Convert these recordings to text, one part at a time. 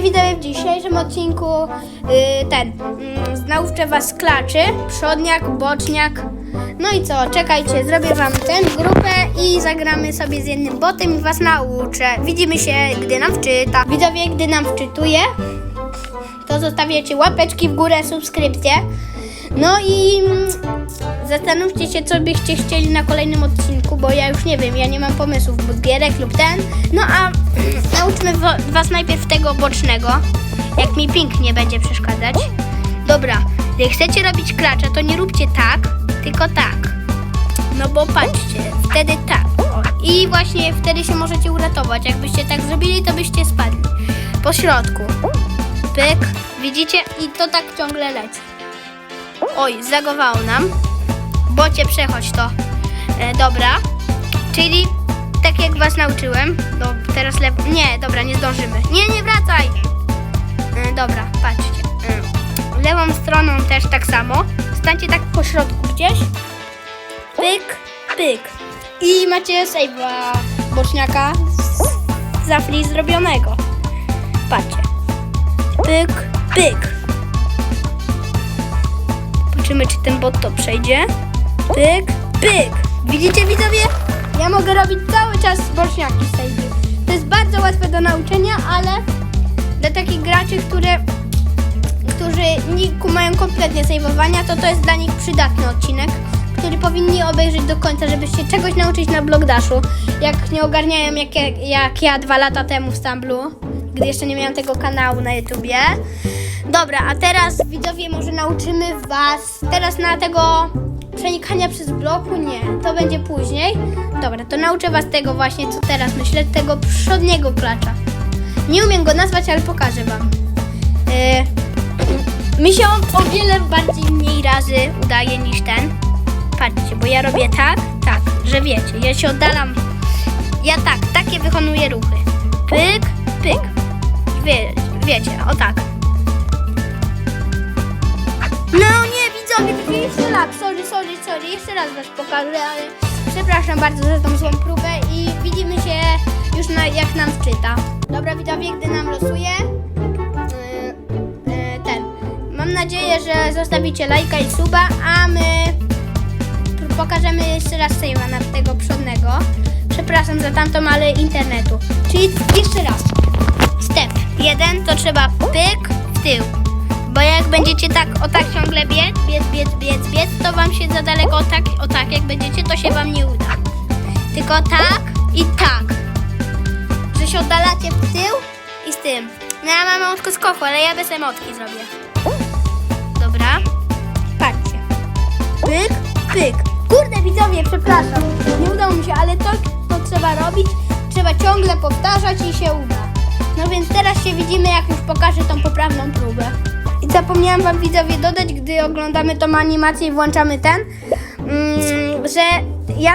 Hej w dzisiejszym odcinku y, ten, mm, nauczę was klaczy, przodniak, boczniak. No i co, czekajcie, zrobię wam tę grupę i zagramy sobie z jednym botem i was nauczę. Widzimy się, gdy nam wczyta. Widzowie, gdy nam wczytuje, to zostawiacie łapeczki w górę, subskrypcję. No i mm, zastanówcie się, co byście chcieli na kolejnym odcinku, bo ja już nie wiem, ja nie mam pomysłów, bo gierek lub ten. No a nauczmy wa- was najpierw tego bocznego, jak mi ping nie będzie przeszkadzać. Dobra, jak chcecie robić klacza, to nie róbcie tak, tylko tak. No bo patrzcie, wtedy tak. I właśnie wtedy się możecie uratować. Jakbyście tak zrobili, to byście spadli. Po środku. Pyk. Widzicie? I to tak ciągle leci. Oj, zagowało nam. Bocie, przechodź to. E, dobra. Czyli tak jak was nauczyłem. No, teraz lewo. Nie, dobra, nie zdążymy. Nie, nie wracaj! E, dobra, patrzcie. E, lewą stroną też tak samo. Stańcie tak po środku gdzieś. Pyk, pyk. I macie save'a boczniaka z zafli zrobionego. Patrzcie. Pyk, pyk. Zobaczymy, czy ten bot to przejdzie. Pyk, pyk. Widzicie, widzowie? Ja mogę robić cały czas boczniaki z save'y. To jest bardzo łatwe do nauczenia, ale dla takich graczy, które, którzy nie kumają kompletnie save'owania, to to jest dla nich przydatny odcinek, który powinni obejrzeć do końca, żeby się czegoś nauczyć na Blogdashu. Jak nie ogarniają, jak, ja- jak ja dwa lata temu w Stamblu, gdy jeszcze nie miałam tego kanału na YouTubie. Dobra, a teraz widzowie może nauczymy Was teraz na tego przenikania przez bloku? Nie, to będzie później. Dobra, to nauczę Was tego właśnie, co teraz myślę, tego przodniego klacza. Nie umiem go nazwać, ale pokażę Wam. Yy, mi się on o wiele bardziej mniej razy udaje niż ten. Patrzcie, bo ja robię tak, tak, że wiecie, ja się oddalam. Ja tak, takie wykonuję ruchy. Pyk, pyk. Wie, wiecie, o tak. No widzowie, to jeszcze raz, sorry, sorry, sorry, jeszcze raz was pokażę, ale przepraszam bardzo za tą złą próbę i widzimy się już na, jak nam wczyta. Dobra, widzowie, gdy nam losuje, yy, ten, mam nadzieję, że zostawicie lajka i suba, a my pokażemy jeszcze raz save'a na tego przodnego. Przepraszam za tamtą, ale internetu. Czyli jeszcze raz. Step jeden to trzeba pyk w tył. Bo jak będziecie tak o tak ciągle biec, biec, biec, biec, biec, to wam się za daleko o tak, o tak jak będziecie, to się wam nie uda. Tylko tak i tak. Że się oddalacie w tył i z tym. No ja mam emotkę skoku, ale ja bez emotki zrobię. Dobra. Patrzcie. Pyk, pyk. Kurde widzowie, przepraszam. Nie udało mi się, ale to, to trzeba robić. Trzeba ciągle powtarzać i się uda. No więc teraz się widzimy, jak już pokażę tą poprawną próbę. Zapomniałam wam widzowie dodać, gdy oglądamy tą animację i włączamy ten, mm, że ja,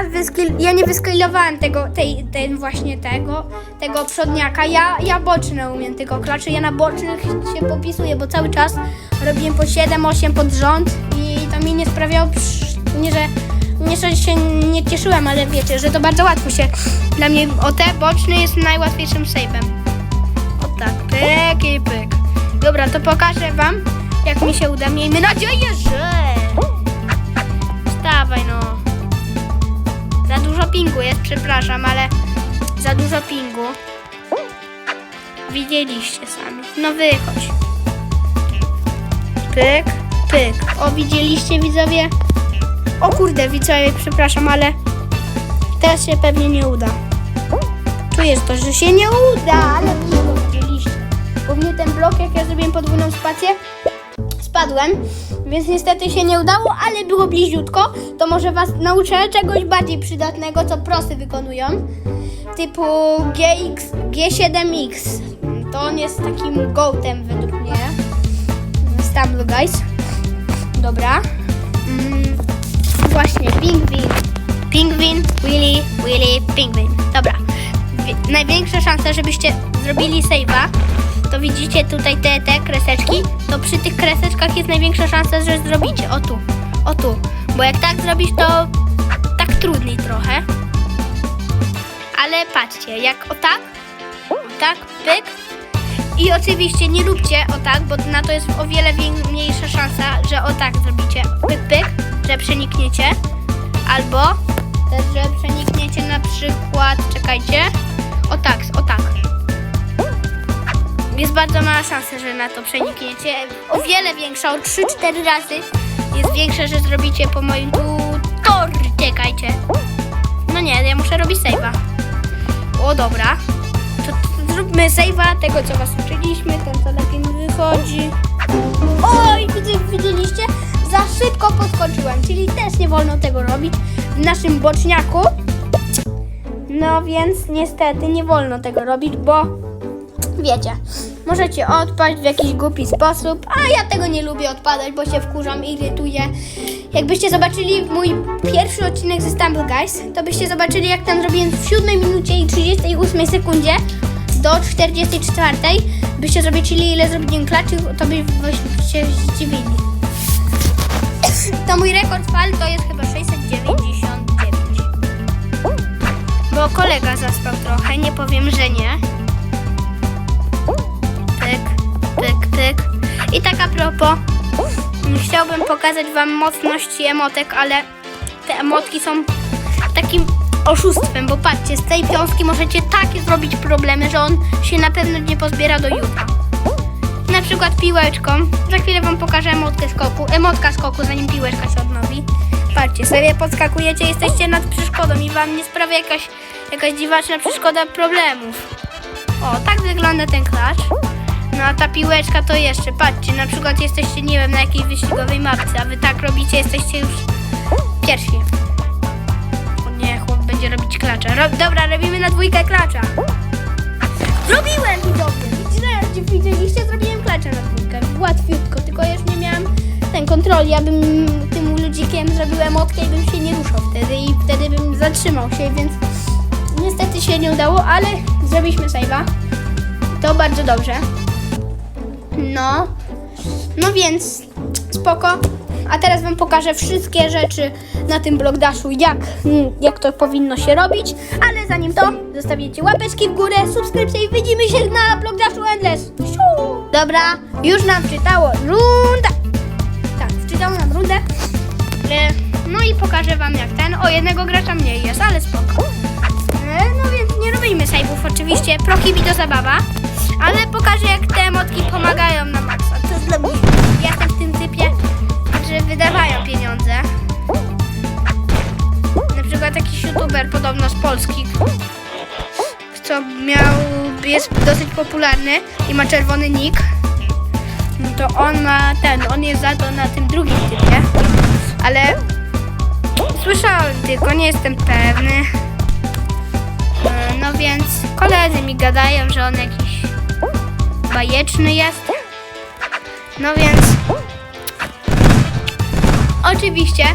ja nie wyskilowałem tego, tej, ten właśnie tego, tego przodniaka. Ja, ja boczne umiem tylko klaczy. Ja na bocznych się popisuję, bo cały czas robiłem po 7-8 pod rząd i to mi nie sprawiało, nie że, nie że się nie cieszyłem, ale wiecie, że to bardzo łatwo się, dla mnie o te boczny jest najłatwiejszym save'em. Dobra, to pokażę wam, jak mi się uda. Miejmy nadzieję, że... Wstawaj no. Za dużo pingu jest, przepraszam, ale za dużo pingu. Widzieliście sami. No wychodź. Pyk, pyk. O, widzieliście widzowie? O kurde, widzowie, przepraszam, ale teraz się pewnie nie uda. Tu jest to, że się nie uda, ale. Mnie ten blok, jak ja zrobiłem podwójną spację, spadłem, więc niestety się nie udało, ale było bliziutko. To może was nauczę czegoś bardziej przydatnego, co prosy wykonują. Typu GX, G7X. To on jest takim gołtem według mnie. Stumble guys. Dobra. Mm, właśnie, pingwin. Pingwin, Willy, Willy, pingwin. Dobra. Wi- największa szansa, żebyście zrobili save'a, to widzicie tutaj te, te kreseczki, to przy tych kreseczkach jest największa szansa, że zrobicie. O tu, o tu. Bo jak tak zrobisz, to tak trudniej trochę. Ale patrzcie, jak o tak, o tak, pyk, I oczywiście nie róbcie o tak, bo na to jest o wiele mniejsza szansa, że o tak zrobicie. Pyk, pyk, że przenikniecie. Albo też, że przenikniecie na przykład, czekajcie, o tak, o tak. Jest bardzo mała szansa, że na to przenikniecie. O wiele większa, o 3-4 razy jest większa, że zrobicie po moim tutor. Czekajcie. No nie, ja muszę robić save'a. O dobra. To, to zróbmy save'a tego, co was uczyliśmy, ten co lepiej mi wychodzi. Oj, widzieliście? Za szybko podskoczyłem, czyli też nie wolno tego robić w naszym boczniaku. No więc niestety nie wolno tego robić, bo wiecie, możecie odpaść w jakiś głupi sposób, a ja tego nie lubię odpadać, bo się wkurzam, irytuję. Jakbyście zobaczyli mój pierwszy odcinek ze Stumble Guys, to byście zobaczyli jak tam zrobiłem w 7 minucie i 38 sekundzie do 44, byście zobaczyli ile zrobiłem klaczy, to byście się zdziwili. To mój rekord fal to jest chyba 699. Bo kolega zaspał trochę, nie powiem, że nie. I tak a propos, chciałbym pokazać wam mocności emotek, ale te emotki są takim oszustwem, bo patrzcie, z tej piątki możecie takie zrobić problemy, że on się na pewno nie pozbiera do jutra. Na przykład piłeczką. Za chwilę wam pokażę emotkę skoku. Emotka skoku, zanim piłeczka się odnowi. Patrzcie, sobie podskakujecie, jesteście nad przeszkodą i wam nie sprawia jakaś, jakaś dziwaczna przeszkoda problemów. O, tak wygląda ten klacz. No a ta piłeczka to jeszcze, patrzcie, na przykład jesteście, nie wiem, na jakiejś wyścigowej mapce, a wy tak robicie, jesteście już pierwsi. O nie, chłop będzie robić klacza. Ro dobra, robimy na dwójkę klacza. Zrobiłem, widzowie! Widzicie, widzieliście? Zrobiłem klacza na dwójkę. Łatwiutko, tylko już nie miałam ten kontroli, ja bym tym ludzikiem zrobił emotkę i bym się nie ruszał wtedy i wtedy bym zatrzymał się, więc niestety się nie udało, ale zrobiliśmy save'a. To bardzo dobrze. No. No więc spoko. A teraz wam pokażę wszystkie rzeczy na tym blogdaszu, jak, mm, jak to powinno się robić. Ale zanim to, zostawicie łapeczki w górę, subskrypcję i widzimy się na blogdaszu Endless. Dobra, już nam wczytało runda. Tak, wczytało nam rundę. E, No i pokażę wam jak ten. O, jednego gracza mniej jest, ale spoko. E, No więc nie robimy save'ów oczywiście, prokibi to zabawa. Ale pokażę jak te emotki pomagają na maksa. To jest dla mnie. Ja jestem w tym typie, że wydawają pieniądze. Na przykład jakiś youtuber podobno z Polski, co miał, jest dosyć popularny i ma czerwony nick. No to on ma ten, on jest za to na tym drugim typie. Ale słyszałem tylko, nie jestem pewny. E, No więc koledzy mi gadają, że on jakiś bajeczny jest. No więc oczywiście,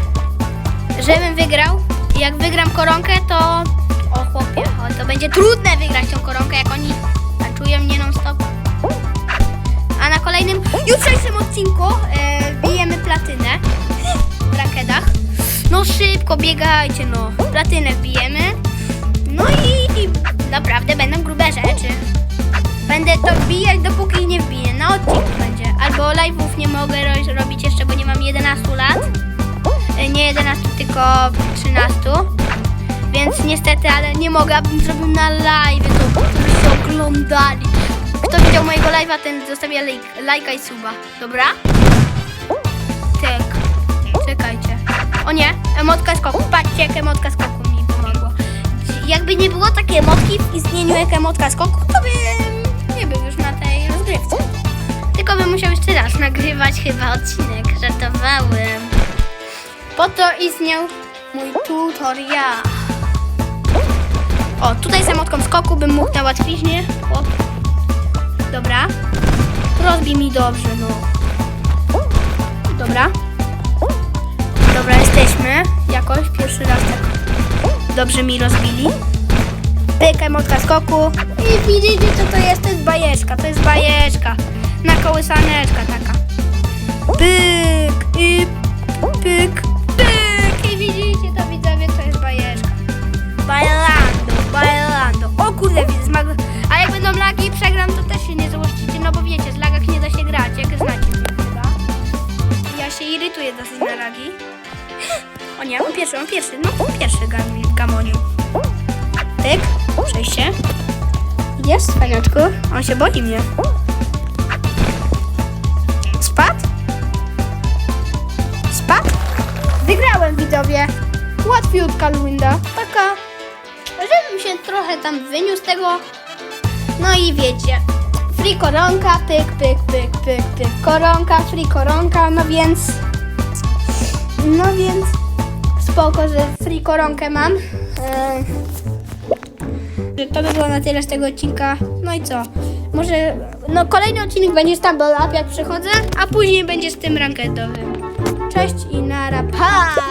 żebym wygrał, jak wygram koronkę, to o chłopie, to będzie trudne wygrać tą koronkę, jak oni czują mnie non stop. A na kolejnym, jutrzejszym odcinku e, bijemy platynę w rakedach. No szybko, biegajcie no, platynę wbijemy. No i, i naprawdę będą grube rzeczy. Będę to wbijać, dopóki nie wbiję. Na odcinku będzie. Albo live'ów nie mogę ro- robić jeszcze, bo nie mam 11 lat. E, Nie 11, tylko 13. Więc niestety, ale nie mogę, abym zrobił na live, to byście oglądali. Kto widział mojego live'a, ten zostawia lajk- lajka i suba. Dobra? Tak. Czekajcie. O nie, emotka skoku. Patrzcie, jak emotka skoku mi pomogła. Jakby nie było takiej emotki w istnieniu jak emotka skoku, to bym Tylko bym musiał jeszcze raz nagrywać chyba odcinek. Żartowałem. Po to istniał mój tutorial. O, tutaj z emotką skoku bym mógł na łatwiźnie. O. Dobra. Rozbij mi dobrze, no. Dobra. Dobra, jesteśmy. Jakoś pierwszy raz tak dobrze mi rozbili. Pyk, emotka skoku. I widzicie, co to jest? To jest bajeczka. To jest bajeczka. Na kołysaneczka taka. Pyk i pyk, pyk. I widzicie to, widzowie, to jest bajeczka. Bailando, bailando. O kurde, widzę, zmagł. A jak będą lagi, lagi przegram, to też się nie złościcie, no bo wiecie, z lagach nie da się grać, jak znacie mnie chyba. Ja się irytuję dosyć na lagi. O nie, on pierwszy, on pierwszy, no on pierwszy gam- gamonił. Tyk, przejście. Idziesz, cwaniaczku? On się boi mnie. Spadł? Spadł? Wygrałem, widzowie. Łatwiutka Luinda. Taka, żebym się trochę tam wyniósł tego. No i wiecie. Free koronka, pyk, pyk, pyk, pyk, pyk. Koronka, free koronka, no więc... No więc... Spoko, że free koronkę mam. Eee, to by było na tyle z tego odcinka. No i co? Może... No kolejny odcinek będzie z Tumble Up, jak przychodzę, a później będzie z tym rankedowym. Cześć i nara, pa!